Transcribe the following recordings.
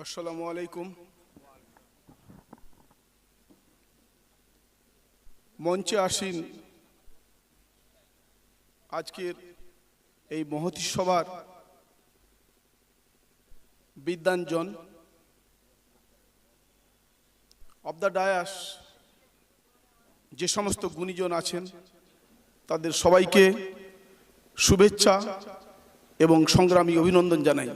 আসসালামু আলাইকুম। মঞ্চে আসীন। আজকের এই মহতী সভার বিদ্যাঞ্জন অব দ্য ডায়াস যে সমস্ত গুণীজন আছেন, তাদের সবাইকে শুভেচ্ছা এবং সংগ্রামী অভিনন্দন জানাই।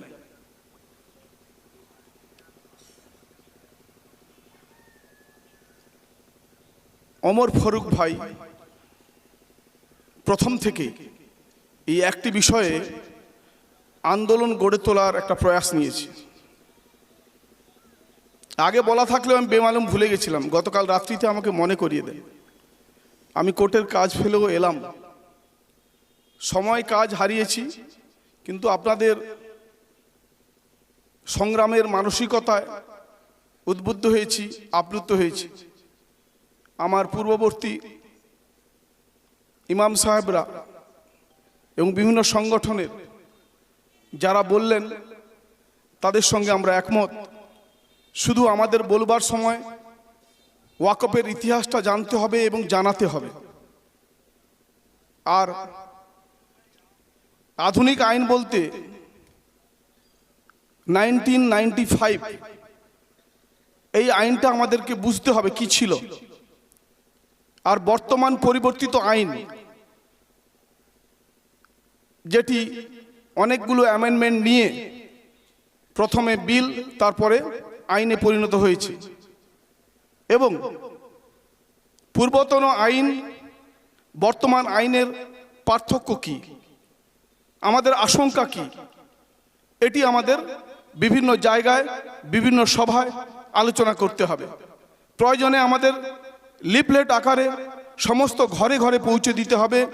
অমর ফারুক ভাই, প্রথম থেকে এই একটি বিষয়ে আন্দোলন গড়ে তোলার একটা প্রয়াস নিয়েছে। আগে বলা থাকলেও আমি বেমালুম ভুলে গেছিলাম। গতকাল রাত্রিতে আমাকে মনে করিয়ে দেন। আমি কোর্টের কাজ ফেলেও এলাম। সময় কাজ হারিয়েছি, কিন্তু আপনাদের সংগ্রামের মানসিকতায় উদ্বুদ্ধ হয়েছি, আপ্লুত হয়েছি। আমার পূর্ববর্তী ইমাম সাহেবরা এবং বিভিন্ন সংগঠনের যারা বললেন, তাদের সঙ্গে আমরা একমত। শুধু আমাদের বলবার সময় ওয়াকপের ইতিহাসটা জানতে হবে এবং জানাতে হবে। আর আধুনিক আইন বলতে নাইনটিন নাইনটি ফাইভ এই আইনটা আমাদেরকে বুঝতে হবে কি ছিল। আর বর্তমান পরিবর্তিত আইন, যেটি অনেকগুলো অ্যামেন্ডমেন্ট নিয়ে প্রথমে বিল, তারপরে আইনে পরিণত হয়েছে। এবং পূর্বতন আইন, বর্তমান আইনের পার্থক্য কি? আমাদের আশঙ্কা কি? এটি আমাদের বিভিন্ন জায়গায়, বিভিন্ন সভায় আলোচনা করতে হবে। প্রয়োজনে আমাদের লিফলেট আকারে সমস্ত ঘরে ঘরে পৌঁছে দিতে হবে।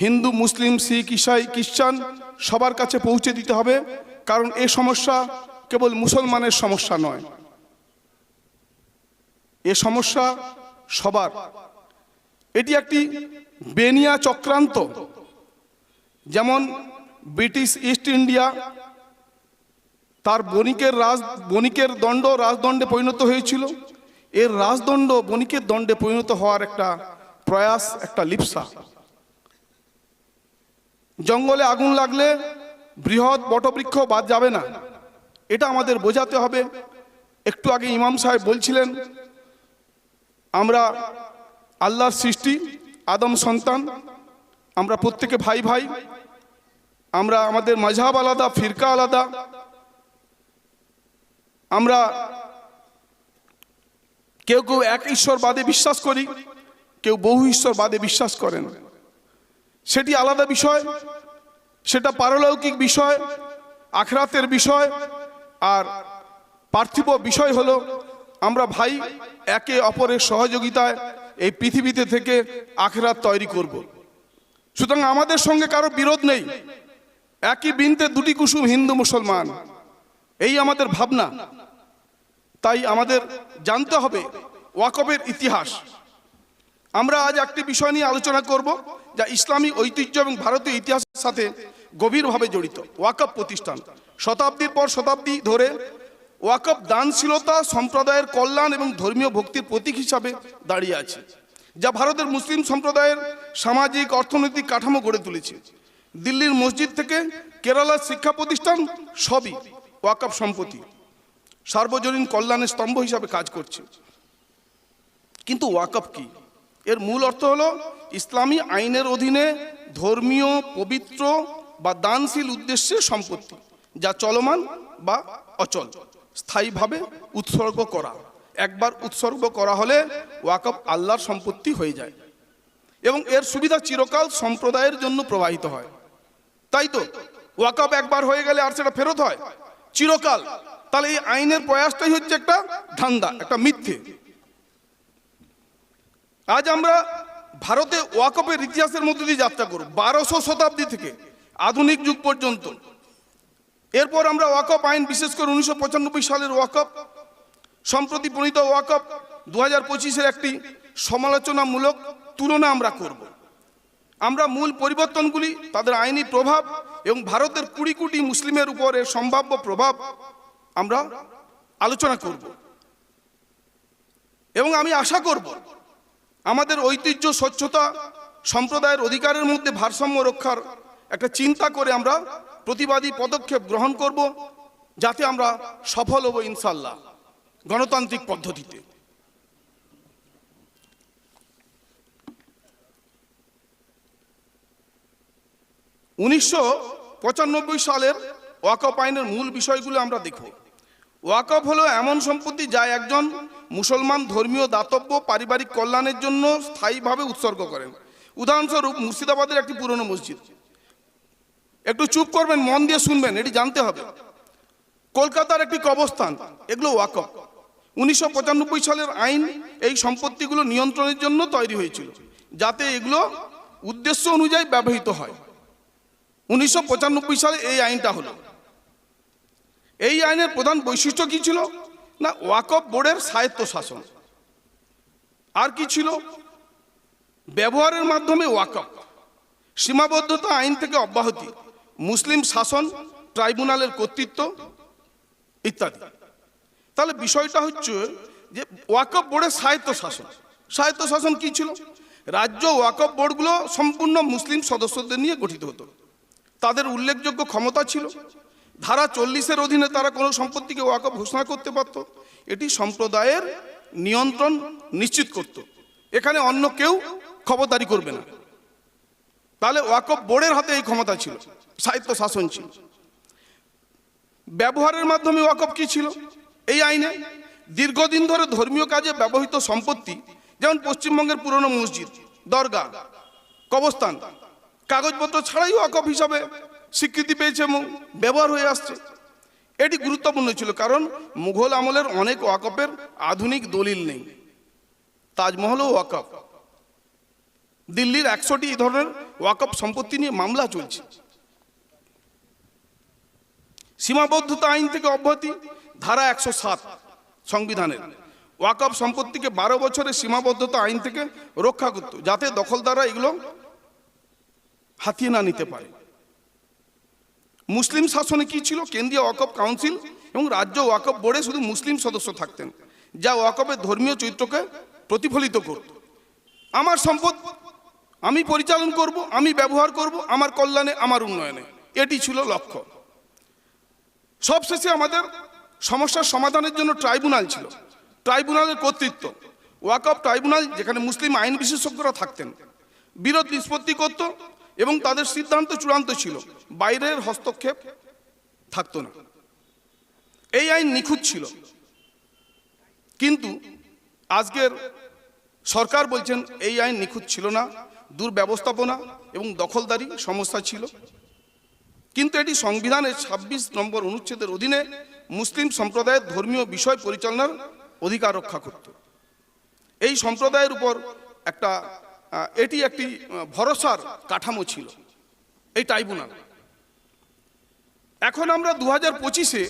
হিন্দু, মুসলিম, শিখ, ইসাই, খ্রিস্টান সবার কাছে পৌঁছে দিতে হবে, কারণ এ সমস্যা কেবল মুসলমানের সমস্যা নয়। এ সমস্যা সবার। এটি একটি বেনিয়া চক্রান্ত। যেমন ব্রিটিশ ইস্ট ইন্ডিয়া তার বণিকের রাজ বণিকের দণ্ড রাজদণ্ডে পরিণত হয়েছিল। এর রাজদণ্ড বণিকের দণ্ডে পরিণত হওয়ার একটা প্রয়াস, একটা লিপসা। জঙ্গলে আগুন লাগলে বৃহৎ বটবৃক্ষ বাদ যাবে না। এটা আমাদের বোঝাতে হবে। একটু আগে ইমাম সাহেব বলছিলেন, আমরা আল্লাহর সৃষ্টি, আদম সন্তান, আমরা প্রত্যেকে ভাই ভাই, আমরা আমাদের মাঝহাব আলাদা, ফিরকা আলাদা, আমরা কেউ কেউ এক ঈশ্বর বাদে বিশ্বাস করি, কেউ বহু ঈশ্বর বাদে বিশ্বাস করেন। সেটি আলাদা বিষয়, সেটা পারলৌকিক বিষয়, আখরাতের বিষয়, আর পার্থিব বিষয় হলো, আমরা ভাই একে অপরের সহযোগিতায় এই পৃথিবীতে থেকে আখরাত তৈরি করব। সুতরাং আমাদের সঙ্গে কারও বিরোধ নেই। একই বিনতে দুটি কুসুম হিন্দু মুসলমান। এই আমাদের ভাবনা। তাই আমাদের জানতে হবে ওয়াকবের ইতিহাস। আমরা আজ একটি বিষয় নিয়ে আলোচনা করব যা ইসলামী ঐতিহ্য এবং ভারতীয় ইতিহাসের সাথে গভীরভাবে জড়িত ওয়াকব প্রতিষ্ঠান। শতাব্দীর পর শতাব্দী ধরে ওয়াকব দানশীলতা, সম্প্রদায়ের কল্যাণ এবং ধর্মীয় ভক্তির প্রতীক হিসাবে দাঁড়িয়ে আছে, যা ভারতের মুসলিম সম্প্রদায়ের সামাজিক, অর্থনৈতিক কাঠামো গড়ে তুলেছে। দিল্লির মসজিদ থেকে কেরালার শিক্ষা প্রতিষ্ঠান সবই ওয়াকব সম্পত্তি। সার্বজনীন কল্যাণের স্তম্ভ হিসাবে কাজ করছে। কিন্তু ওয়াকফ কি? এর মূল অর্থ হলো ইসলামী আইনের অধীনে ধর্মীয়, পবিত্র বা দানশীল উদ্দেশ্যে সম্পত্তি, যা চলমান বা অচল, স্থায়ীভাবে উৎসর্গ করা। একবার উৎসর্গ করা হলে ওয়াকফ আল্লাহর সম্পত্তি হয়ে যায় এবং এর সুবিধা চিরকাল সম্প্রদায়ের জন্য প্রবাহিত হয়। তাই তো, ওয়াকফ একবার হয়ে গেলে আর সেটা ফেরত হয়? চিরকাল। তাহলে এই আইনের প্রয়াসটাই হচ্ছে একটা ধান্দা, একটা মিথ্যে। আজ আমরা ভারতে ওয়াকপের ইতিহাসের মধ্যে দিয়ে যাত্রা করব, বারোশো শতাব্দী থেকে, আধুনিক যুগ পর্যন্ত। এরপর আমরা ওয়াকপ আইন, বিশেষ করে উনিশশো পঁচানব্বই সালের ওয়াকপ সম্প্রতি প্রণীত ওয়াকপ দু হাজার পঁচিশের একটি সমালোচনামূলক তুলনা আমরা করব। আমরা মূল পরিবর্তনগুলি, তাদের আইনি প্রভাব এবং ভারতের কুড়ি কোটি মুসলিমের উপরে সম্ভাব্য প্রভাব আমরা আলোচনা করব। এবং আমি আশা করব, আমাদের ঐতিহ্য, স্বচ্ছতা, সম্প্রদায়ের অধিকারের মধ্যে ভারসাম্য রক্ষার একটা চিন্তা করে আমরা প্রতিবাদী পদক্ষেপ গ্রহণ করব, যাতে আমরা সফল হব ইনশাল্লাহ গণতান্ত্রিক পদ্ধতিতে। উনিশশো পঁচানব্বই সালের ওয়াকফ আইনের মূল বিষয়গুলো আমরা দেখব। ওয়াকফ হলো এমন সম্পত্তি যা একজন মুসলমান ধর্মীয় দাতব্য পারিবারিক কল্যাণের জন্য স্থায়ীভাবে উৎসর্গ করেন। উদাহরণস্বরূপ মুর্শিদাবাদের একটি পুরনো মসজিদ। একটু চুপ করবেন, মন দিয়ে শুনবেন, এটি জানতে হবে। কলকাতার একটি কবস্থান এগুলো ওয়াকফ। উনিশশো পঁচানব্বই সালের আইন এই সম্পত্তিগুলো নিয়ন্ত্রণের জন্য তৈরি হয়েছিল, যাতে এগুলো উদ্দেশ্য অনুযায়ী ব্যবহৃত হয়। উনিশশো পঁচানব্বই সালে এই আইনটা হলো। এই আইনের প্রধান বৈশিষ্ট্য কি ছিল? না ওয়াকফ বোর্ডের স্বায়ত্ত শাসন আর কি ছিল? ব্যবহারের মাধ্যমে ওয়াকফ সীমাবদ্ধতা আইন থেকে অব্যাহতি। মুসলিম শাসন, ট্রাইব্যুনালের কর্তৃত্ব ইত্যাদি। তাহলে বিষয়টা হচ্ছে যে ওয়াকফ বোর্ডের স্বায়ত্ত শাসন স্বায়ত্ত শাসন কি ছিল? রাজ্য ওয়াকফ বোর্ডগুলো সম্পূর্ণ মুসলিম সদস্যদের নিয়ে গঠিত হতো। তাদের উল্লেখযোগ্য ক্ষমতা ছিল। ধারা চল্লিশের অধীনে তারা কোনো সম্পত্তিকে ওয়াকফ ঘোষণা করতে পারত। এটি সম্প্রদায়ের নিয়ন্ত্রণ নিশ্চিত করত। এখানে অন্য কেউ খবরদারি করবে না। তাহলে ওয়াকফ বোর্ডের হাতে এই ক্ষমতা ছিল, সাহিত্য শাসন ছিল। ব্যবহারের মাধ্যমে ওয়াকফ কি ছিল? এই আইনে দীর্ঘদিন ধরে ধর্মীয় কাজে ব্যবহৃত সম্পত্তি, যেমন পশ্চিমবঙ্গের পুরনো মসজিদ দরগা কবস্থান কাগজপত্র ছাড়াই ওয়াকফ হিসাবে স্বীকৃতি পেয়েছে এবং ব্যবহার হয়ে আসছে। এটি গুরুত্বপূর্ণ ছিল কারণ মুঘল আমলের অনেক ওয়াকফের আধুনিক দলিল নেই। তাজমহলও ওয়াকফ। দিল্লির একশোটি এই ধরনের ওয়াকফ সম্পত্তি নিয়ে মামলা চলছে। সীমাবদ্ধতা আইন থেকে অব্যাহতি, ধারা একশো সাত সংবিধানের। ওয়াকফ সম্পত্তিকে বারো বছরের সীমাবদ্ধতা আইন থেকে রক্ষা করত, যাতে দখলদাররা এগুলো হাতিয়ে না নিতে পারে। মুসলিম শাসনে কি ছিল? কেন্দ্রীয় ওয়াকফ কাউন্সিল এবং রাজ্য ওয়াকফ বোর্ডে শুধু মুসলিম সদস্য থাকতেন। যা ওয়াকফের ধর্মীয় চরিত্রকে প্রতিফলিত করত। আমার সম্পদ আমি পরিচালন করব, আমি ব্যবহার করব, আমার কল্যাণে, আমার উন্নয়নে। এটি ছিল লক্ষ্য। সবশেষে আমাদের সমস্যার সমাধানের জন্য ট্রাইব্যুনাল ছিল। ট্রাইব্যুনালের কর্তৃত্ব। ওয়াকফ ট্রাইব্যুনাল যেখানে মুসলিম আইন বিশেষজ্ঞরা থাকতেন। বিরোধ নিষ্পত্তি করত এবং তাদের সিদ্ধান্ত চূড়ান্ত ছিল, বাইরের হস্তক্ষেপ থাকতো না। এই আইন নিখুঁত ছিল। কিন্তু আজকের সরকার বলছেন এই আইন নিখুঁত ছিল না, দুর্ব্যবস্থাপনা এবং দখলদারি সমস্যা ছিল। কিন্তু এটি সংবিধানের ২৬ নম্বর অনুচ্ছেদের অধীনে মুসলিম সম্প্রদায়ের ধর্মীয় বিষয় পরিচালনার অধিকার রক্ষা করত। এই সম্প্রদায়ের উপর একটা এটি একটি ভরসার কাঠামো ছিল এই ট্রাইব্যুনাল এখন আমরা দু হাজার পঁচিশে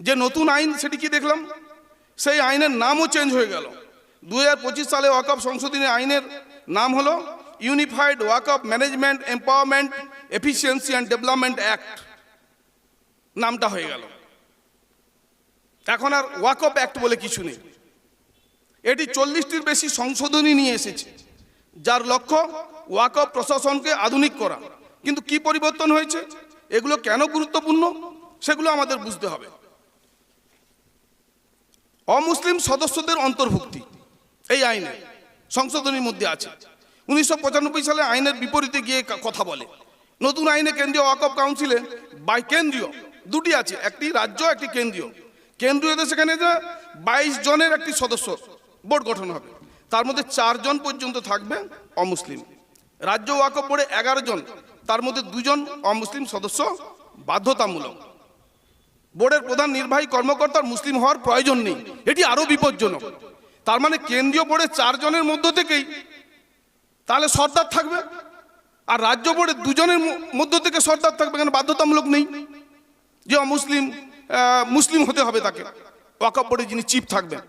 যে নতুন আইন সেটি কি দেখলাম? সেই আইনের নামও চেঞ্জ হয়ে গেল। দু হাজার পঁচিশ সালে ওয়াকফ সংশোধনী আইনের নাম হলো unified Waqf management empowerment efficiency and development act নামটা হয়ে গেল। এখন আর ওয়াকফ অ্যাক্ট বলে কিছু নেই। এটি চল্লিশটির বেশি সংশোধনী নিয়ে এসেছে। যার লক্ষ্য ওয়াকফ প্রশাসনকে আধুনিক করা। কিন্তু কি পরিবর্তন হয়েছে? এগুলো কেন গুরুত্বপূর্ণ? সেগুলো আমাদের বুঝতে হবে। অমুসলিম সদস্যদের অন্তর্ভুক্তি এই আইনে সংশোধনীর মধ্যে আছে। উনিশশো পঁচানব্বই সালে আইনের বিপরীতে গিয়ে কথা বলে। নতুন আইনে কেন্দ্রীয় ওয়াকফ কাউন্সিলে বাই কেন্দ্রীয় দুটি আছে, একটি রাজ্য, একটি কেন্দ্রীয়। কেন্দ্রীয়তে সেখানে যে বাইশ জনের একটি সদস্য বোর্ড গঠন হবে। তার মধ্যে চারজন পর্যন্ত থাকবে অমুসলিম। রাজ্য ওয়াকফ বোর্ডে এগারো জন তার মধ্যে দুজন অমুসলিম সদস্য বাধ্যতামূলক। বোর্ডের প্রধান নির্বাহী কর্মকর্তার মুসলিম হওয়ার প্রয়োজন নেই, এটি আরও বিপজ্জনক। তার মানে কেন্দ্রীয় বোর্ডের চারজনের মধ্য থেকেই তাহলে সর্দার থাকবে, আর রাজ্য বোর্ডের দুজনের মধ্য থেকে সর্দার থাকবে কেন বাধ্যতামূলক নেই? যে অমুসলিম মুসলিম হতে হবে তাকে। ওয়াকফ বোর্ডে যিনি চিফ থাকবেন,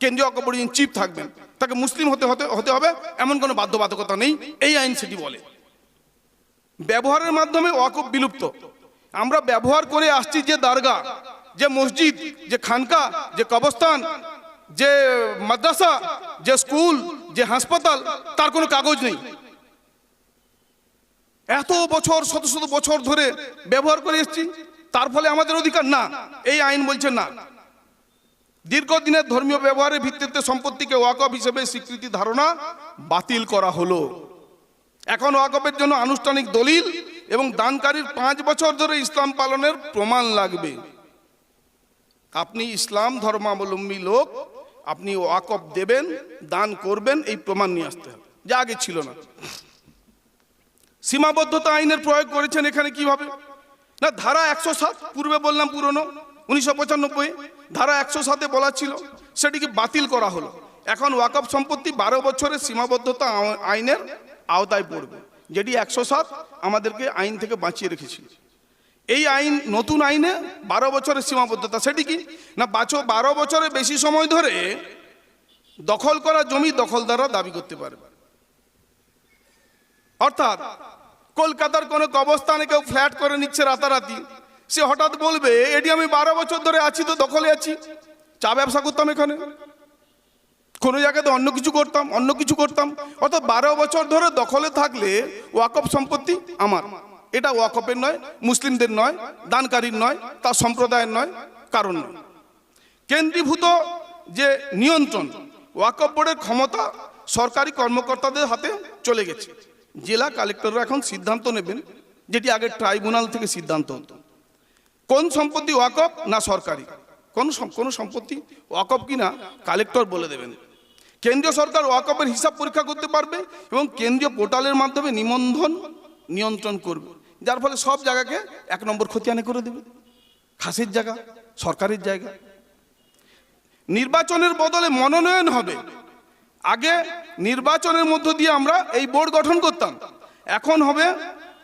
কেন্দ্রীয় ওয়াকফ বোর্ডে যিনি চিফ থাকবেন তাকে মুসলিম হতে হতে হতে হবে, এমন কোনো বাধ্যবাধকতা নেই। এই আইন সেটি বলে। ব্যবহারের মাধ্যমে ওয়াকফ বিলুপ্ত। আমরা ব্যবহার করে আসছি যে দারগা, যে মসজিদ, যে খানকা, যে কবরস্থান, যে মাদ্রাসা, যে স্কুল, যে হাসপাতাল, তার কোনো কাগজ নেই। এত বছর, শত শত বছর ধরে ব্যবহার করে এসেছি, তার ফলে আমাদের অধিকার না। এই আইন বলছে না। দীর্ঘদিনের ধর্মীয় ব্যবহারের ভিত্তিতে সম্পত্তিকে ওয়াকফ হিসেবে স্বীকৃতি ধারণা বাতিল করা হলো। এখন ওয়াকফের জন্য আনুষ্ঠানিক দলিল এবং দানকারীর পাঁচ বছর ধরে ইসলাম পালনের প্রমাণ লাগবে। আপনি ইসলাম ধর্মাবলম্বী লোক, আপনি ওয়াকফ দেবেন, দান করবেন, এই প্রমাণ নিয়ে আসতে হবে। যা আগে ছিল না। সীমাবদ্ধতা আইনের প্রয়োগ করেছেন এখানে কীভাবে? না, ধারা একশো সাত, পূর্বে বললাম পুরনো, উনিশশো পঁচানব্বই ধারা একশো সাতে বলা ছিল, সেটিকে বাতিল করা হলো। এখন ওয়াকফ সম্পত্তি বারো বছরের সীমাবদ্ধতা আইনের আওতায় পড়বে, যেটি একশো সাত আমাদেরকে আইন থেকে বাঁচিয়ে রেখেছিল। এই আইন, নতুন আইনে বারো বছরের সীমাবদ্ধতা, সেটি কি? না, বাছো বারো বছরের বেশি সময় ধরে দখল করা জমি দখলদাররা দাবি করতে পারবে অর্থাৎ, কলকাতার কোনো কবস্থানে কেউ ফ্ল্যাট করে নিচ্ছে রাতারাতি সে হঠাৎ বলবে, এটি আমি বারো বছর ধরে আছি তো, দখলে আছি। চা ব্যবসা করতাম এখানে। কোনো জায়গাতে অন্য কিছু করতাম, অন্য কিছু করতাম। অর্থাৎ বারো বছর ধরে দখলে থাকলে ওয়াকফ সম্পত্তি আমার। এটা ওয়াকফের নয়, মুসলিমদের নয়, দানকারীর নয়, তার সম্প্রদায়ের নয় কারণ নয়। কেন্দ্রীভূত যে নিয়ন্ত্রণ, ওয়াকফ বোর্ডের ক্ষমতা সরকারি কর্মকর্তাদের হাতে চলে গেছে। জেলা কালেক্টররা এখন সিদ্ধান্ত নেবেন, যেটি আগে ট্রাইব্যুনাল থেকে সিদ্ধান্ত হতো। কোন সম্পত্তি ওয়াকফ না সরকারি? কোন কোন সম্পত্তি ওয়াকফ কিনা কালেক্টর বলে দেবেন। কেন্দ্রীয় সরকার ওয়াকফের হিসাব পরীক্ষা করতে পারবে এবং কেন্দ্রীয় পোর্টালের মাধ্যমে নিবন্ধন নিয়ন্ত্রণ করবে। যার ফলে সব জায়গাকে এক নম্বর খতিয়ানে করে দেবে। খাসির জায়গা, সরকারের জায়গা। নির্বাচনের বদলে মনোনয়ন হবে। আগে নির্বাচনের মধ্য দিয়ে আমরা এই বোর্ড গঠন করতাম। এখন হবে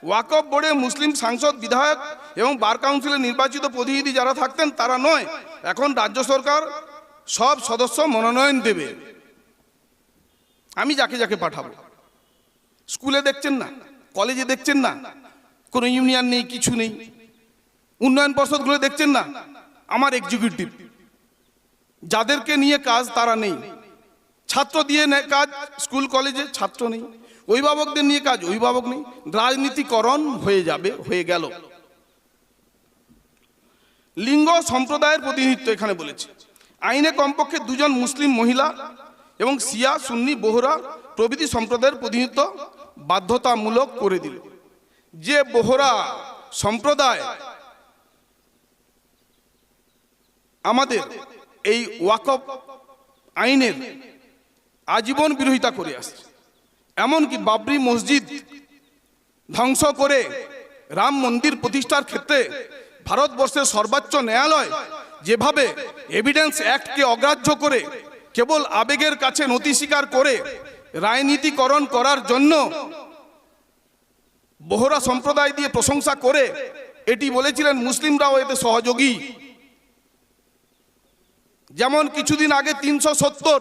ওয়াকফ বোর্ডে মুসলিম সাংসদ, বিধায়ক এবং বার কাউন্সিলের নির্বাচিত প্রতিনিধি যারা থাকতেন তারা নয়, এখন রাজ্য সরকার সব সদস্য মনোনয়ন দেবে। আমি যাকে যাকে পাঠাবো। স্কুলে দেখছেন না, কলেজে দেখছেন না, কোনো ইউনিয়ন নেই, কিছু নেই। উন্নয়ন পর্ষদগুলো দেখছেন না, আমার এক্সিকিউটিভ যাদেরকে নিয়ে কাজ তারা নেই। ছাত্র দিয়ে নেয় কাজ, স্কুল, কলেজে ছাত্র নেই। অভিভাবকদের নিয়ে কাজ অভিভাবক নেই। রাজনীতিকরণ হয়ে যাবে, হয়ে গেল। লিঙ্গ সম্প্রদায়ের প্রতিনিধিত্ব এখানে বলেছে। আইনে কমপক্ষে দুজন মুসলিম মহিলা এবং সিয়া সুন্নি, বোহরা প্রভৃতি সম্প্রদায়ের প্রতিনিধিত্ব বাধ্যতামূলক করে দিল। যে বোহরা সম্প্রদায় আমাদের এই ওয়াকফ আইনের আজীবন বিরোধিতা করে আসছে, এমনকি বাবরি মসজিদ ধ্বংস করে রাম মন্দির প্রতিষ্ঠার ক্ষেত্রে ভারতবর্ষের সর্বোচ্চ ন্যায়ালয় যেভাবে এভিডেন্স অ্যাক্টকে অগ্রাহ্য করে, কেবল আবেগের কাছে নথি স্বীকার করে রাজনীতিকরণ করার জন্য বহরা সম্প্রদায় দিয়ে প্রশংসা করে, এটি বলেছিলেন মুসলিমরাও এতে সহযোগী। যেমন কিছুদিন আগে তিনশো সত্তর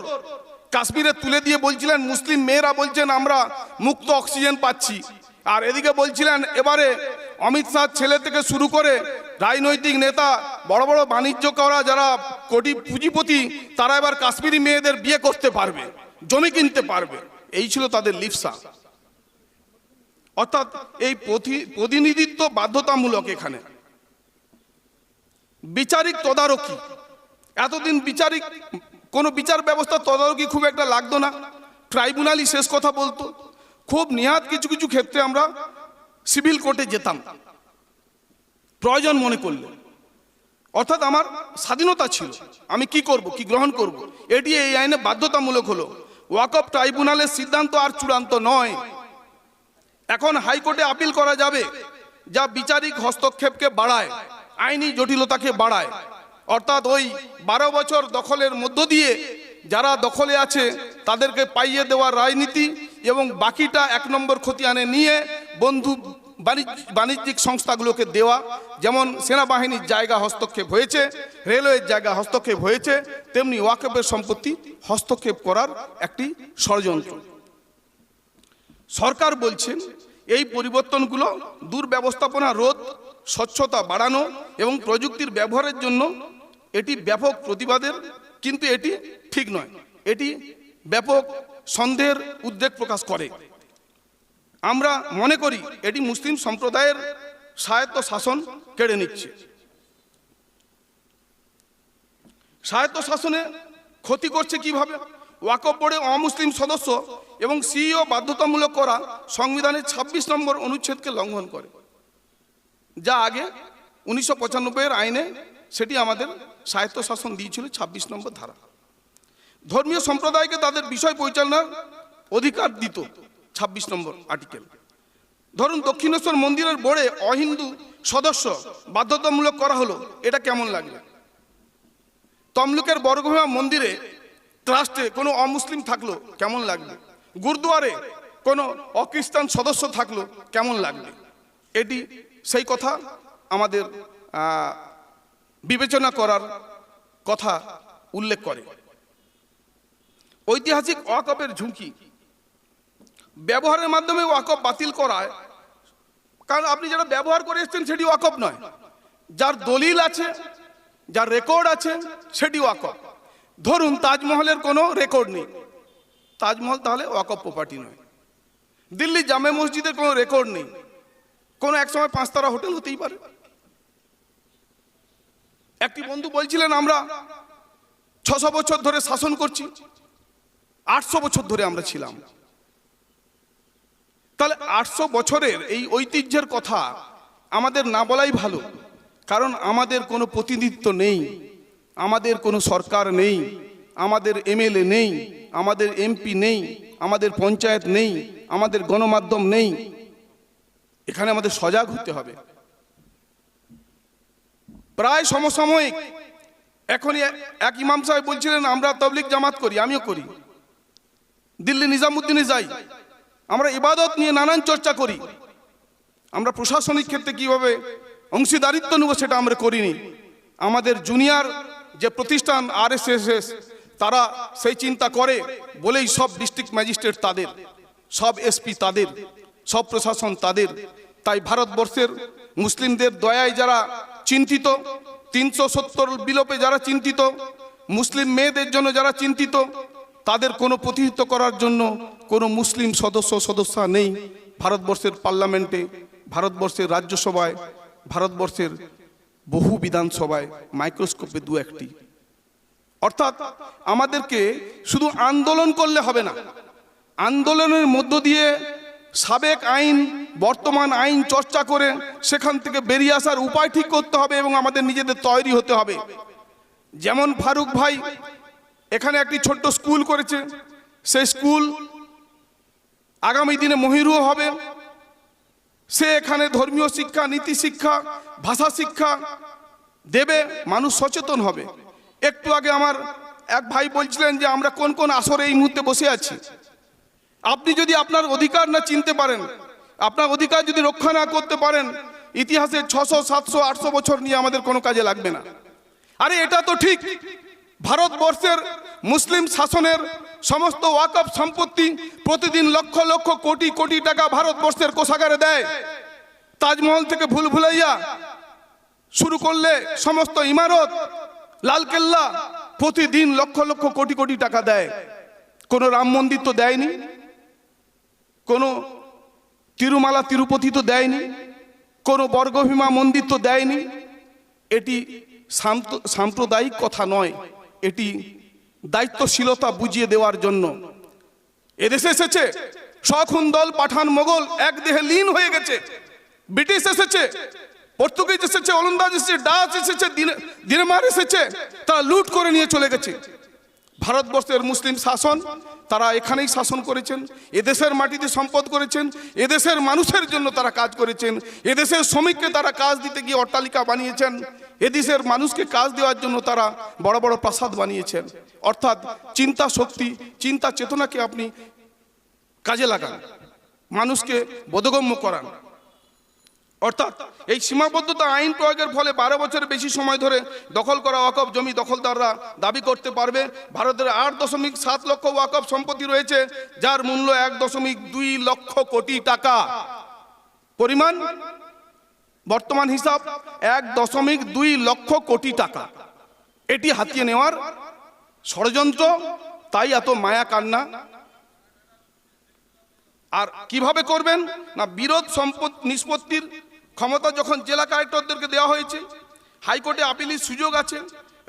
কাশ্মীরে তুলে দিয়ে বলছিলেন, মুসলিম মেয়েরা বলছেন, আমরা মুক্ত অক্সিজেন পাচ্ছি। আর এদিকে বলছিলেন, এবারে অমিত শাহ ছেলে থেকে শুরু করে রাজনৈতিক নেতা, বড় বড় বাণিজ্য করা যারা কোটি পুঁজিপতি, তারা এবার কাশ্মীরি মেয়েদের বিয়ে করতে পারবে, জমি কিনতে পারবে। এই ছিল তাদের লিপসা অর্থাৎ এই প্রতিনিধিত্ব বাধ্যতামূলক এখানে। বিচারিক তদারকি। এতদিন বিচারিক, কোনো বিচার ব্যবস্থা তদারকি খুব একটা লাগতো না। ট্রাইব্যুনালই শেষ কথা বলতো। খুব নিহাত কিছু কিছু ক্ষেত্রে আমরা সিভিল কোর্টে যেতাম। প্রয়োজন মনে করলে। অর্থাৎ আমার স্বাধীনতা ছিল। আমি কি করব, কি গ্রহণ করব? এটি এই আইনে বাধ্যতামূলক হলো। ওয়াকফ ট্রাইব্যুনালের সিদ্ধান্ত আর চূড়ান্ত নয়। এখন হাইকোর্টে আপিল করা যাবে যা বিচারিক হস্তক্ষেপকে বাড়ায়, আইনি জটিলতাকে বাড়ায়। অর্থাৎ ওই বারো বছর দখলের মধ্য দিয়ে যারা দখলে আছে, তাদেরকে পাইয়ে দেওয়ার রাজনীতি এবং বাকিটা এক নম্বর খতিয়ানে নিয়ে বন্ধু বাণিজ্য- বাণিজ্যিক সংস্থাগুলোকে দেওয়া, যেমন সেনাবাহিনীর জায়গা হস্তক্ষেপ হয়েছে, রেলওয়ের জায়গা হস্তক্ষেপ হয়েছে, তেমনি ওয়াকফের সম্পত্তি হস্তক্ষেপ করার একটি ষড়যন্ত্র। সরকার বলছেন, এই পরিবর্তনগুলো দুর্ব্যবস্থাপনা রোধ, স্বচ্ছতা বাড়ানো এবং প্রযুক্তির ব্যবহারের জন্য এটি ব্যাপক প্রতিবাদের, কিন্তু এটি ঠিক নয়। এটি ব্যাপক সন্দেহের উদ্বেগ প্রকাশ করে। আমরা মনে করি এটি মুসলিম সম্প্রদায়ের স্বায়ত্ত শাসন কেড়ে নিচ্ছে। স্বায়ত্ত শাসনে ক্ষতি করছে কীভাবে? ওয়াকফ বোর্ডে অমুসলিম সদস্য এবং সিইও বাধ্যতামূলক করা সংবিধানের ২৬ নম্বর অনুচ্ছেদকে লঙ্ঘন করে, যা আগে উনিশশো আইনে সেটি আমাদের স্বায়ত্ত শাসন দিয়েছিল ২৬ নম্বর ধারা। ধর্মীয় সম্প্রদায়কে তাদের বিষয় পরিচালনার অধিকার দিত ২৬ নম্বর আর্টিকেল ধরুন দক্ষিণেশ্বর মন্দিরের বোর্ডে অহিন্দু সদস্য বাধ্যতামূলক করা হলো, এটা কেমন লাগবে তমলুকের বর্গভীমা মন্দিরে ট্রাস্টে কোনো অমুসলিম থাকল, কেমন লাগবে গুরুদুয়ারে কোনো অখ্রিস্টান সদস্য থাকল, কেমন লাগবে এটি সেই কথা আমাদের বিবেচনা করার কথা উল্লেখ করে। ঐতিহাসিক ওয়াকফের ঝুঁকি। ব্যবহারের মাধ্যমে ওয়াকফ বাতিল করায়। কারণ আপনি যেটা ব্যবহার করে এসছেন সেটি ওয়াকফ নয়। যার দলিল আছে, যার রেকর্ড আছে, সেটি ওয়াকফ। ধরুন তাজমহলের কোনো রেকর্ড নেই। তাজমহল তাহলে ওয়াকফ প্রপার্টি নয়। দিল্লি জামে মসজিদের কোনো রেকর্ড নেই। কোনো একসময় পাঁচতারা হোটেল হতেই পারে। একটি বন্ধু বলছিলেন, আমরা ছশো বছর ধরে শাসন করছি। আটশো বছর ধরে আমরা ছিলাম। তাহলে আটশো বছরের এই ঐতিহ্যের কথা আমাদের না বলাই ভালো, কারণ আমাদের কোনো প্রতিনিধিত্ব নেই, আমাদের কোনো সরকার নেই, আমাদের এমএলএ নেই, আমাদের এমপি নেই, আমাদের পঞ্চায়েত নেই, আমাদের গণমাধ্যম নেই। এখানে আমাদের সজাগ হতে হবে। প্রায় সমসাময়িক, এখনই এক ইমাম সাহেব বলছিলেন, আমরা তবলিক জামাত করি, আমিও করি। দিল্লি নিজামুদ্দিনে যাই। আমরা ইবাদত নিয়ে নানান চর্চা করি। আমরা প্রশাসনিক ক্ষেত্রে কীভাবে অংশীদারিত্ব নেব সেটা আমরা করিনি। আমাদের জুনিয়র যে প্রতিষ্ঠান আর তারা সেই চিন্তা করে বলেই সব ডিস্ট্রিক্ট ম্যাজিস্ট্রেট তাদের, সব এসপি তাদের, সব প্রশাসন তাদের। তাই ভারতবর্ষের মুসলিমদের দয়ায় যারা চিন্তিত, তিনশো সত্তর বিলোপে যারা চিন্তিত, মুসলিম মেয়েদের জন্য যারা চিন্তিত তাদের কোনো প্রতিহিত করার জন্য কোনো মুসলিম সদস্য সদস্যা নেই। ভারতবর্ষের পার্লামেন্টে, ভারতবর্ষের রাজ্যসভায়, ভারতবর্ষের বহু বিধানসভায় মাইক্রোস্কোপে দু একটি। অর্থাৎ আমাদেরকে শুধু আন্দোলন করলে হবে না, আন্দোলনের মধ্য দিয়ে সাবেক আইন, বর্তমান আইন চর্চা করে সেখান থেকে বেরিয়ে আসার উপায় ঠিক করতে হবে এবং আমাদের নিজেদের তৈরি হতে হবে। যেমন ফারুক ভাই এখানে একটি ছোট্ট স্কুল করেছে। সেই স্কুল আগামী দিনে মহিরুও হবে। সে এখানে ধর্মীয় শিক্ষা, নীতি শিক্ষা, ভাষা শিক্ষা দেবে, মানুষ সচেতন হবে। একটু আগে আমার এক ভাই বলছিলেন যে, আমরা কোন কোন আসরে এই মুহূর্তে বসে আছি? আপনি যদি আপনার অধিকার না চিনতে পারেন, আপনার অধিকার যদি রক্ষা না করতে পারেন, ইতিহাসে ছশো, সাতশো, আটশো বছর নিয়ে আমাদের কোনো কাজে লাগবে না। আরে, এটা তো ঠিক। ভারতবর্ষের মুসলিম শাসনের সমস্ত ওয়াকফ সম্পত্তি প্রতিদিন লক্ষ লক্ষ কোটি কোটি টাকা ভারতবর্ষের কোষাগারে দেয়। তাজমহল থেকে ভুল ভুলাইয়া শুরু করলে সমস্ত ইমারত, লালকেল্লা প্রতিদিন লক্ষ লক্ষ কোটি কোটি টাকা দেয়। কোনো রাম মন্দির তো দেয়নি, কোনো তিরুমালা, তিরুপতি তো দেয়নি, কোনো বর্গভীমা মন্দির তো দেয়নি। এটি সাম্প্রদায়িক কথা নয়। এটি দায়িত্বশীলতা বুঝিয়ে দেওয়ার জন্য। এদেশে এসেছে শখুন দল পাঠান মোগল, এক দেহে লীন হয়ে গেছে। ব্রিটিশ এসেছে, পর্তুগিজ এসেছে, ওলন্দাজ এসেছে, ডাচ এসেছে দিনেমার এসেছে, তারা লুট করে নিয়ে চলে গেছে। ভারতবর্ষের মুসলিম শাসন তারা এখানেই শাসন করেছেন, এদেশের মাটিতে সম্পদ করেছেন, এদেশের মানুষের জন্য তারা কাজ করেছেন, এদেশের শ্রমিককে তারা কাজ দিতে গিয়ে অট্টালিকা বানিয়েছেন, এদেশের মানুষকে কাজ দেওয়ার জন্য তারা বড় বড় প্রাসাদ বানিয়েছেন। অর্থাৎ চিন্তা শক্তি, চিন্তা চেতনাকে আপনি কাজে লাগান, মানুষকে বোধগম্য করান। অর্থাৎ এই সীমাবদ্ধতা আইন প্রয়োগের ফলে বারো বছরের বেশি সময় ধরে দখল করা ওয়াকফ জমি দখলদাররা দাবি করতে পারবে। ভারতের আট দশমিক সাত লক্ষ ওয়াকফ সম্পত্তি রয়েছে, যার মূল্য এক দশমিক দুই লক্ষ কোটি টাকা। পরিমাণ? বর্তমান হিসাব এক দশমিক দুই লক্ষ কোটি টাকা। এটি হাতিয়ে নেওয়ার ষড়যন্ত্র, তাই এত মায়া কান্না। আর কীভাবে করবেন? না, বিরোধ সম্পদ, নিষ্পত্তির ক্ষমতা যখন জেলা কালেক্টরদেরকে দেওয়া হয়েছে, হাইকোর্টে আপিলের সুযোগ আছে,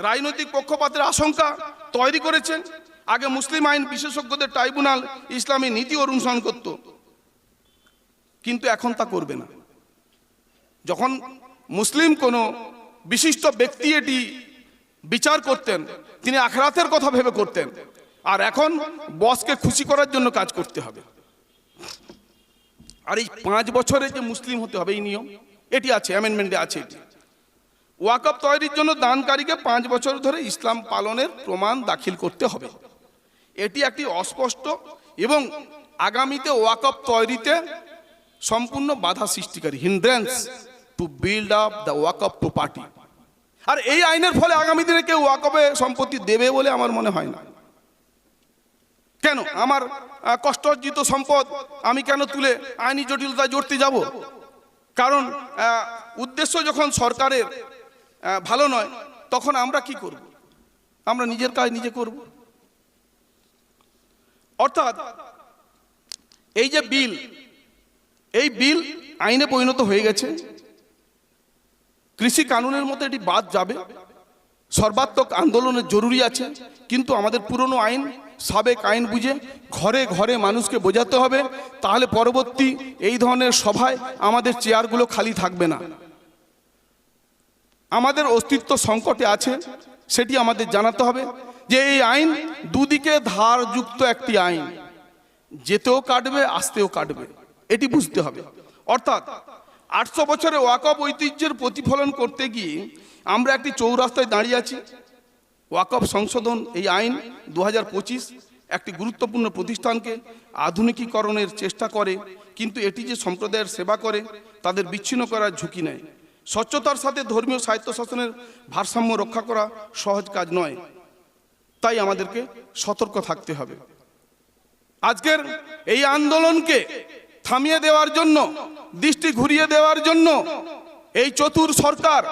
রাজনৈতিক পক্ষপাতের আশঙ্কা তৈরি করেছেন। আগে মুসলিম আইন বিশেষজ্ঞদের ট্রাইব্যুনাল ইসলামী নীতি অনুসরণ করত, কিন্তু এখন তা করবে না। যখন মুসলিম কোনো বিশিষ্ট ব্যক্তি এটি বিচার করতেন, তিনি আখরাতের কথা ভেবে করতেন, আর এখন বসকে খুশি করার জন্য কাজ করতে হবে। আর এই পাঁচ বছরে যে মুসলিম হতে হবে এই নিয়ম, এটি আছে অ্যামেন্ডমেন্টে আছে এটি। ওয়াকআপ তৈরির জন্য দানকারীকে পাঁচ বছর ধরে ইসলাম পালনের প্রমাণ দাখিল করতে হবে। এটি একটি অস্পষ্ট এবং আগামীতে ওয়াকআপ তৈরিতে সম্পূর্ণ বাধা সৃষ্টিকারী hindrance to build up the Waqf property আর এই আইনের ফলে আগামী দিনে কেউ ওয়াকআপে সম্পত্তি দেবে বলে আমার মনে হয় না। কেন? আমার কষ্ট অর্জিত সম্পদ আমি কেন তুলে আইনি জটিলতা জড়তে যাব? কারণ উদ্দেশ্য যখন সরকারের ভালো নয়, তখন আমরা কি করব? আমরা নিজের কাজ নিজে করব। অর্থাৎ, এই যে বিল, এই বিল আইনে পরিণত হয়ে গেছে। কৃষি কানুনের মতো এটি বাদ যাবে। সর্বাত্মক আন্দোলনের জরুরি আছে, কিন্তু আমাদের পুরনো আইন, সাবেক আইন বুঝে ঘরে ঘরে মানুষকে বোঝাতে হবে, তাহলে পরবর্তী এই ধরনের সভায় আমাদের চেয়ারগুলো খালি থাকবে না। আমাদের অস্তিত্ব সংকটে আছে, সেটি আমাদের জানাতে হবে যে এই আইন দুদিকে ধারযুক্ত একটি আইন, যেতেও কাটবে, আসতেও কাটবে, এটি বুঝতে হবে। অর্থাৎ আটশো বছরে ওয়াকফ ঐতিহ্যের প্রতিফলন করতে গিয়ে আমরা একটি চৌরাস্তায় দাঁড়িয়ে আছি। ওয়াকফ সংশোধন এই আইন দু হাজার পঁচিশ একটি গুরুত্বপূর্ণ প্রতিষ্ঠানকে আধুনিকীকরণের চেষ্টা করে, কিন্তু এটি যে সম্প্রদায়ের সেবা করে, তাদের বিচ্ছিন্ন করার ঝুঁকি নেয়। স্বচ্ছতার সাথে ধর্মীয় সাহিত্য শাসনের ভারসাম্য রক্ষা করা সহজ কাজ নয়। তাই আমাদেরকে সতর্ক থাকতে হবে। আজকের এই আন্দোলনকে থামিয়ে দেওয়ার জন্য, দৃষ্টি ঘুরিয়ে দেওয়ার জন্য এই চতুর সরকার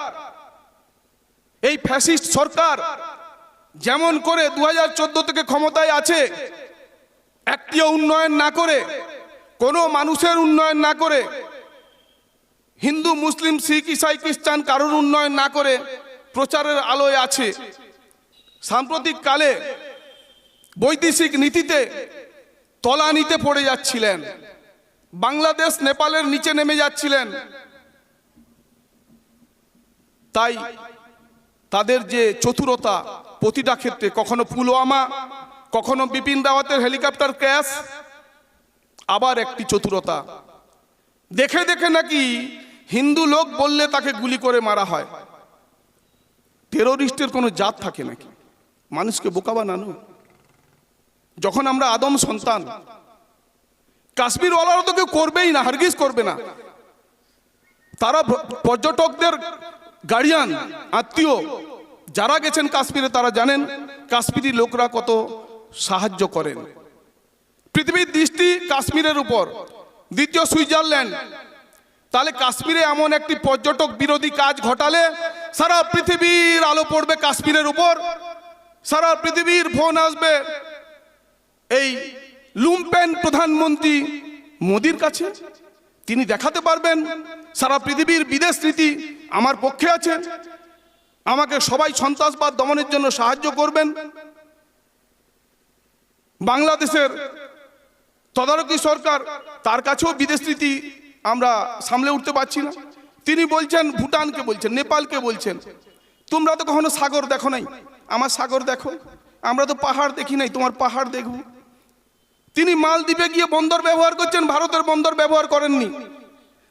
এই ফ্যাসিস্ট সরকার যেমন করে দু হাজার চোদ্দ থেকে ক্ষমতায় আছে, একটিও উন্নয়ন না করে, কোনো মানুষের উন্নয়ন না করে, হিন্দু, মুসলিম, শিখ, ইসাই, খ্রিস্টান কারোর উন্নয়ন না করে প্রচারের আলোয় আছে। সাম্প্রতিক কালে বৈদেশিক নীতিতে তলানিতে পড়ে যাচ্ছিলেন। বাংলাদেশ, নেপালের নিচে নেমে যাচ্ছিলেন। তাই তাদের যে চতুরতা প্রতিটা ক্ষেত্রে, কখনো পুলওয়ামা, কখনো বিপিন রাওয়াতের হেলিকপ্টার ক্র্যাশ, আবার একটি চতুরতা। দেখে দেখে নাকি হিন্দু লোক বললে তাকে গুলি করে মারা হয়। টেরোরিস্টের কোনো জাত থাকে নাকি? মানুষকে বোকা বানানো? যখন আমরা আদম সন্তান কাশ্মীর ওয়ালারা তো কেউ করবেই না, হারগিজ করবে না। তারা পর্যটকদের গার্ডিয়ান আত্মীয়, যারা গেছেন কাশ্মীরে তারা জানেন কাশ্মীরি লোকরা কত সাহায্য করেন। পৃথিবীর দৃষ্টি কাশ্মীরের উপর, দ্বিতীয় সুইজারল্যান্ড। তাহলে কাশ্মীরে এমন একটি পর্যটক বিরোধী কাজ ঘটালে সারা পৃথিবীর আলো পড়বে কাশ্মীরের উপর, সারা পৃথিবীর ফোন আসবে। এই লুম্পেন প্রধানমন্ত্রী মোদির কাছে, তিনি দেখাতে পারবেন সারা পৃথিবীর বিদেশ নীতি আমার পক্ষে আছে আমাকে সবাই সন্ত্রাসবাদ দমনের জন্য সাহায্য করবেন। বাংলাদেশের তদারকি সরকার তার কাছেও বিদেশ নীতি আমরা সামলে উঠতে পারছি না। তিনি বলছেন, ভুটানকে বলছেন, নেপালকে বলছেন। তোমরা তো কখনো সাগর দেখো নাই। আমার সাগর দেখো। আমরা তো পাহাড় দেখি নাই, তোমার পাহাড় দেখব। তিনি মালদ্বীপে গিয়ে বন্দর ব্যবহার করছেন, ভারতের বন্দর ব্যবহার করেননি।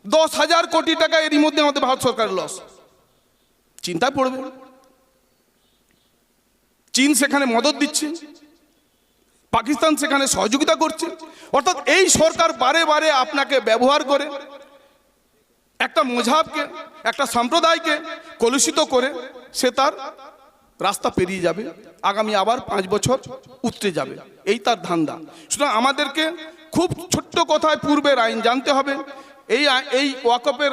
দশ হাজার কোটি টাকা এরই মধ্যে আমাদের ভারত সরকারের লস চিন্তায় পড়বে। চীন সেখানে মদত দিচ্ছে। পাকিস্তান সেখানে সহযোগিতা করছে। অর্থাৎ এই সরকার বারে বারে আপনাকে ব্যবহার করে, একটা মজাবকে, একটা সম্প্রদায়কে কলুষিত করে সে তার রাস্তা পেরিয়ে যাবে, আগামী আবার পাঁচ বছর উতরে যাবে। এই তার ধান্দা। সুতরাং আমাদেরকে খুব ছোট্ট কথায় পূর্বের আইন জানতে হবে। এই এই ওয়াকপের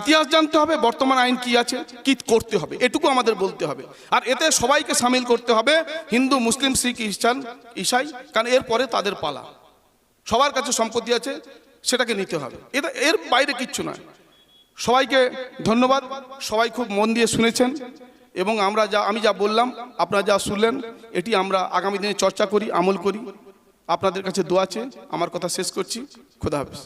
ইতিহাস জানতে হবে, বর্তমান আইন কি আছে, কি করতে হবে, এটুকু আমাদের বলতে হবে। আর এতে সবাইকে সামিল করতে হবে, হিন্দু, মুসলিম, শিখ, খ্রিস্টান ঈসাই কারণ এরপরে তাদের পালা। সবার কাছে সম্পত্তি আছে, সেটাকে নিতে হবে। এটা এর বাইরে কিচ্ছু নয়। সবাইকে ধন্যবাদ, সবাই খুব মন দিয়ে শুনেছেন, এবং আমরা যা, আমি যা বললাম, আপনারা যা শুনলেন, এটি আমরা আগামী দিনে চর্চা করি, আমল করি। আপনাদের কাছে দোয়া আছে আমার কথা শেষ করছি। খোদা হাফেজ।